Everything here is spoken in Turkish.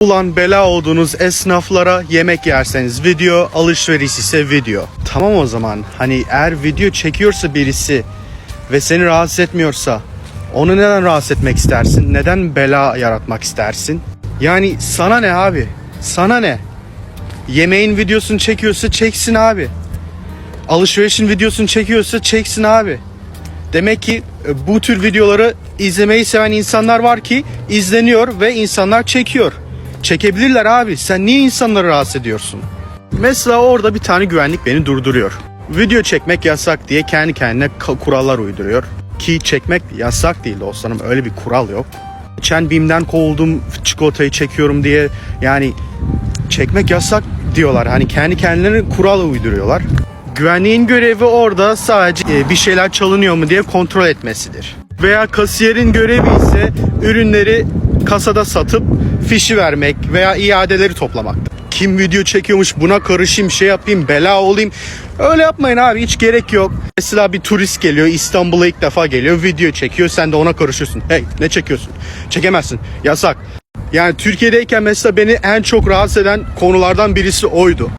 Ulan bela olduğunuz esnaflara yemek yerseniz video, alışveriş ise video. Tamam o zaman hani eğer video çekiyorsa birisi ve seni rahatsız etmiyorsa onu neden rahatsız etmek istersin? Neden bela yaratmak istersin? Yani sana ne abi? Sana ne? Yemeğin videosunu çekiyorsa çeksin abi. Alışverişin videosunu çekiyorsa çeksin abi. Demek ki e, bu tür videoları izlemeyi seven insanlar var ki izleniyor ve insanlar çekiyor. Çekebilirler abi. Sen niye insanları rahatsız ediyorsun? Mesela orada bir tane güvenlik beni durduruyor. Video çekmek yasak diye kendi kendine kurallar uyduruyor. Ki çekmek yasak değil dostlarım. Öyle bir kural yok. Geçen BİM'den kovuldum çikolatayı çekiyorum diye yani çekmek yasak diyorlar. Hani kendi kendilerine kural uyduruyorlar. Güvenliğin görevi orada sadece e, bir şeyler çalınıyor mu diye kontrol etmesidir. Veya kasiyerin görevi ise ürünleri kasada satıp fişi vermek veya iadeleri toplamak. Kim video çekiyormuş buna karışayım şey yapayım bela olayım. Öyle yapmayın abi hiç gerek yok. Mesela bir turist geliyor İstanbul'a ilk defa geliyor video çekiyor sen de ona karışıyorsun. Hey ne çekiyorsun? Çekemezsin yasak. Yani Türkiye'deyken mesela beni en çok rahatsız eden konulardan birisi oydu.